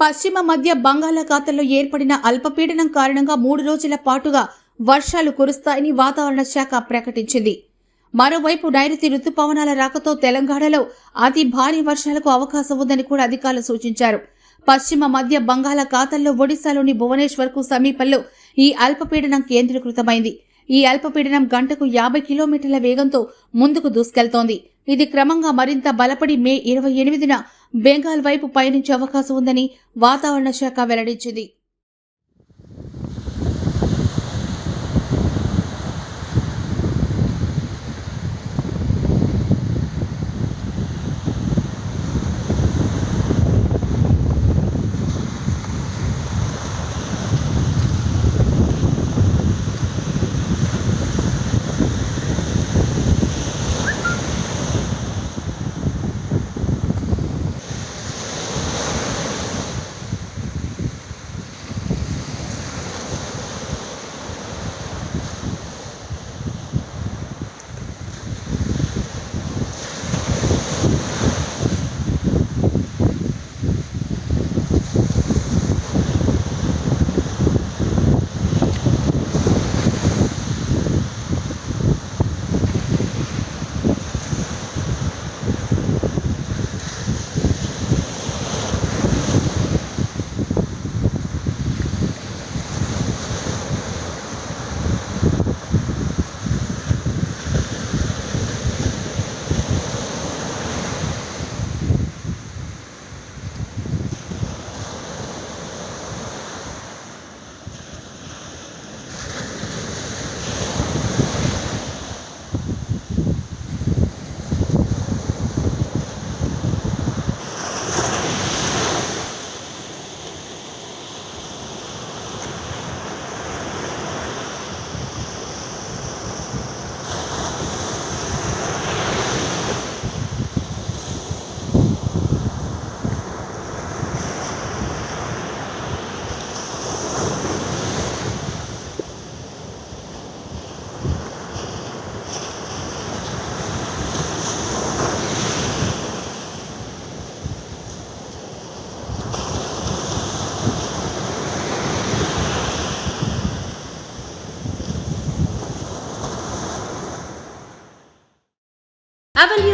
పశ్చిమ మధ్య బంగాళాఖాతంలో ఏర్పడిన అల్పపీడనం కారణంగా మూడు రోజుల పాటుగా వర్షాలు కురుస్తాయని వాతావరణ శాఖ ప్రకటించింది. మరోవైపు నైరుతి రుతుపవనాల రాకతో తెలంగాణలో అతి భారీ వర్షాలకు అవకాశం ఉందని కూడా అధికారులు సూచించారు. పశ్చిమ మధ్య బంగాళాఖాతంలో ఒడిశాలోని భువనేశ్వర్కు సమీపంలో ఈ అల్పపీడనం కేంద్రీకృతమైంది. ఈ అల్పపీడనం గంటకు యాభై కిలోమీటర్ల వేగంతో ముందుకు దూసుకెళ్తోంది. ఇది క్రమంగా మరింత బలపడి మే ఇరవై ఎనిమిదిన బెంగాల్ వైపు పయనించే అవకాశం ఉందని వాతావరణ శాఖ వెల్లడించింది. Avenue